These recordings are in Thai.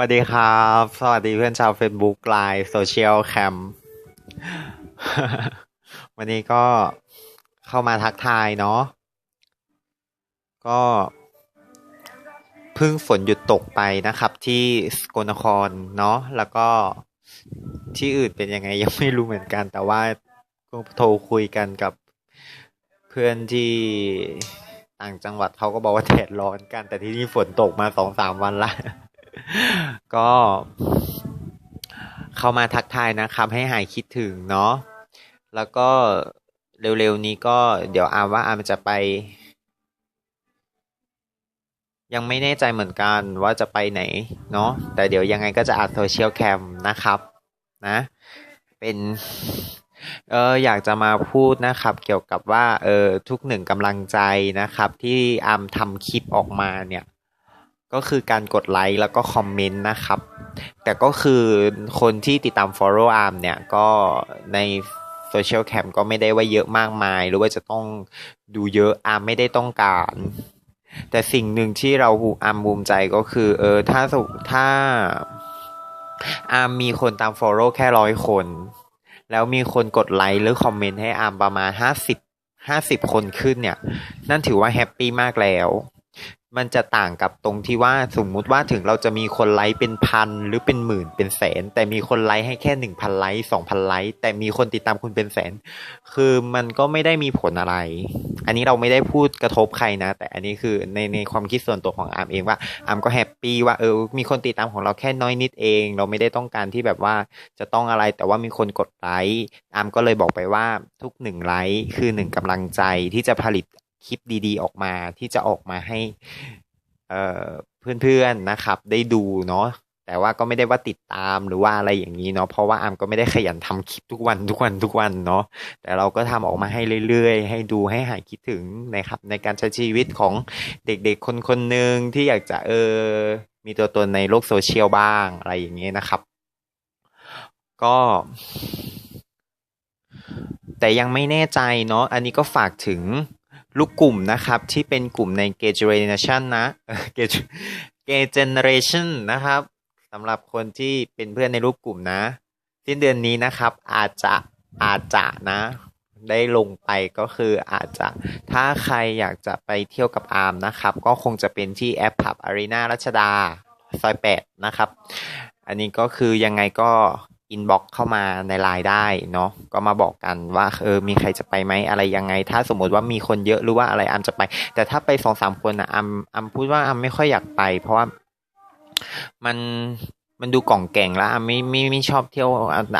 วัสดีครับ สวัสดีเพื่อนชาว Facebook ไลน์โซเชียลแคมวันนี้ก็เข้ามาทักทายเนาะก็เพิ่งฝนหยุดตกไปนะครับ ที่สกลนครเนาะแล้วก็ที่อื่นเป็นยังไงยังไม่รู้เหมือนกัน แต่ว่าก็โทรคุยกันกับเพื่อนที่ต่างจังหวัดเขาก็บอกว่าแดดร้อนกัน แต่ที่นี่ฝนตกมาสองสามวันละ ก็เข้ามาทักทายนะครับ ให้หายคิดถึงเนาะแล้วก็เร็วๆนี้ก็เดี๋ยวอามว่าอามจะไป ยังไม่แน่ใจเหมือนกันว่าจะไปไหนเนาะแต่เดี๋ยวยังไงก็จะอัดโซเชียลแคมนะครับนะ เป็นเอออยากจะมาพูดนะครับ เกี่ยวกับว่าเออทุกหนึ่งกำลังใจนะครับ ที่อามทำคลิปออกมาเนี่ย ก็คือการกดไลค์แล้วก็คอมเมนต์นะครับ แต่ก็คือคนที่ติดตาม follow arm เนี่ยก็ในโซเชียลแคมก็ไม่ได้ว่าเยอะมากมาย หรือว่าจะต้องดูเยอะอาร์มไม่ได้ต้องการ แต่สิ่งหนึ่งที่เราอาร์มภูมิใจก็คือ เออถ้าสุถ้าอาร์มมีคนตาม follow แค่ร้อยคน แล้วมีคนกดไลค์หรือคอมเมนต์ให้อาร์มประมาณห้าสิบห้าสิบคนขึ้นเนี่ย นั่นถือว่าแฮปปี้มากแล้ว มันจะต่างกับตรงที่ว่าสมมุติว่าถึงเราจะมีคนไลค์เป็นพันหรือเป็นหมื่นเป็นแสน แต่มีคนไลค์ให้แค่หนึ่งพันไลค์สองพันไลค์แต่มีคนติดตามคุณเป็นแสน คือมันก็ไม่ได้มีผลอะไร อันนี้เราไม่ได้พูดกระทบใครนะ แต่อันนี้คือในในความคิดส่วนตัวของอาร์มเองว่าอาร์มก็แฮปปี้ว่าเออมีคนติดตามของเราแค่น้อยนิดเอง เราไม่ได้ต้องการที่แบบว่าจะต้องอะไรแต่ว่ามีคนกดไลค์อาร์มก็เลยบอกไปว่าทุกหนึ่งไลค์คือหนึ่งกำลังใจที่จะผลิต คลิปดีๆ ออกมาที่จะออกมาให้เเพื่อนๆนะครับ ได้ดูเนาะแต่ว่าก็ไม่ได้ว่าติดตามหรือว่าอะไรอย่างนี้เนาะเพราะว่าอามก็ไม่ได้ขยันทำคลิปทุกวันทุกวันทุกวันเนาะแต่เราก็ทำออกมาให้เรื่อยๆ ให้ดูให้หายคิดถึงนะครับ ในการใช้ชีวิตของเด็กๆคนคนหนึ่งที่อยากจะเออมีตัวตนในโลกโซเชียลบ้างอะไรอย่างเงี้นะครับ ก็ แต่ยังไม่แน่ใจเนาะอันนี้ก็ฝากถึง ลูกกลุ่มนะครับที่เป็นกลุ่มใน Gay Generation นะ Gay Gay Generation นะครับสำหรับคนที่เป็นเพื่อนในลูกกลุ่มนะสิ้นเดือนนี้นะครับ อาจจะอาจจะนะ ได้ลงไปก็คืออาจจะถ้าใครอยากจะไปเที่ยวกับอาร์มนะครับ ก็คงจะเป็นที่แอปผับอารีนารัชดาซอยแปดนะครับ อันนี้ก็คือยังไงก็ อินบ็อกเข้ามาในไลน์ได้เนาะก็มาบอกกันว่าเออมีใครจะไปไหมอะไรยังไง ถ้าสมมติว่ามีคนเยอะหรือว่าอะไรอามจะไป แต่ถ้าไปสองสามคนอะอามอามพูดว่าอามไม่ค่อยอยากไป เพราะว่ามันมันดูกล่องแก่งแล้วอามไม่ไม่ไม่ชอบเที่ยว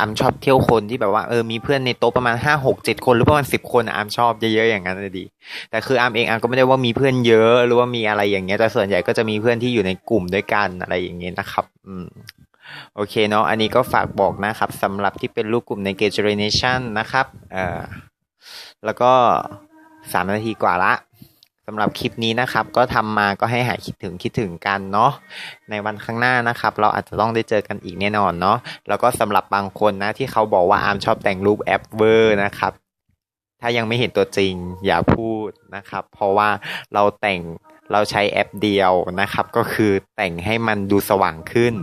อามชอบเที่ยวคนที่แบบว่าเออมีเพื่อนในโต๊ะประมาณห้าหกเจ็ดคนหรือประมาณสิบคนอะอามชอบเยอะๆอย่างนั้นเลยดี แต่คืออามเองอามก็ไม่ได้ว่ามีเพื่อนเยอะหรือว่ามีอะไรอย่างเงี้ยแต่ส่วนใหญ่ก็จะมีเพื่อนที่อยู่ในกลุ่มด้วยกันอะไรอย่างเงี้ยนะครับ อืม โอเคเนาะอันนี้ก็ฝากบอกนะครับสำหรับที่เป็นลูกกลุ่มใน Gay Generation นะครับเอ่อแล้วก็สามนาทีกว่าละสำหรับคลิปนี้นะครับ ก็ทำมาก็ให้หายคิดถึงคิดถึงกันเนาะในวันข้างหน้านะครับ เราอาจจะต้องได้เจอกันอีกแน่นอนเนาะแล้วก็สำหรับบางคนนะที่เขาบอกว่าอาร์มชอบแต่งรูปแอปเวอร์นะครับ ถ้ายังไม่เห็นตัวจริงอย่าพูดนะครับ เพราะว่าเราแต่ง เราใช้แอปเดียวนะครับ ก็คือแต่งให้มันดูสว่างขึ้น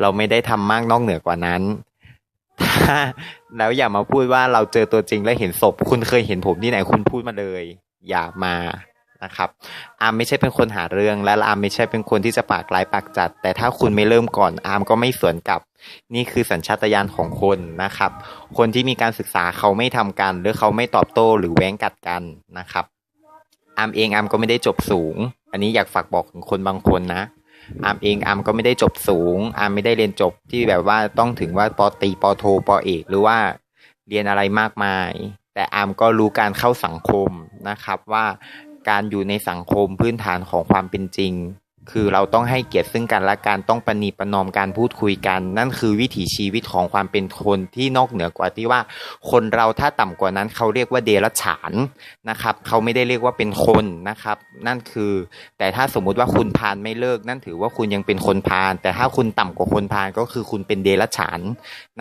เราไม่ได้ทำมากนอกเหนือกว่านั้นถ้าแล้วอย่ามาพูดว่าเราเจอตัวจริงแล้วเห็นศพ คุณเคยเห็นผมที่ไหนคุณพูดมาเลย อย่ามานะครับอาร์มไม่ใช่เป็นคนหาเรื่อง และอาร์มไม่ใช่เป็นคนที่จะปากร้ายปากจัด แต่ถ้าคุณไม่เริ่มก่อนอาร์มก็ไม่สวนกลับ นี่คือสัญชาตญาณของคนนะครับ คนที่มีการศึกษาเขาไม่ทำกัน หรือเขาไม่ตอบโต้หรือแว้งกัดกันนะครับอาร์มเองอาร์มก็ไม่ได้จบสูง อันนี้อยากฝากบอกถึงคนบางคนนะอามเองอามก็ไม่ได้จบสูงอามไม่ได้เรียนจบที่แบบว่าต้องถึงว่าปอตีปอโทปอเอกหรือว่าเรียนอะไรมากมาย แต่อามก็รู้การเข้าสังคมนะครับว่าการอยู่ในสังคมพื้นฐานของความเป็นจริง คือเราต้องให้เกียรติซึ่งกันและกันต้องประนีประนอมการพูดคุยกัน นั่นคือวิถีชีวิตของความเป็นคนที่นอกเหนือกว่าที่ว่า คนเราถ้าต่ำกว่านั้นเขาเรียกว่าเดรัจฉานนะครับเขาไม่ได้เรียกว่าเป็นคนนะครับ นั่นคือ แต่ถ้าสมมุติว่าคุณพานไม่เลิก นั่นถือว่าคุณยังเป็นคนพาน แต่ถ้าคุณต่ำกว่าคนพานก็คือคุณเป็นเดรัจฉาน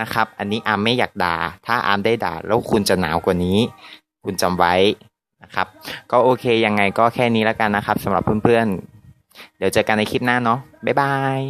นะครับ อันนี้อาร์มไม่อยากด่า ถ้าอาร์มได้ด่า แล้วคุณจะหนาวกว่านี้ คุณจำไว้นะครับ ก็โอเคยังไงก็แค่นี้แล้วกันนะครับสำหรับเพื่อนๆ เดี๋ยวเจอกันในคลิปหน้าเนาะบ๊ายบาย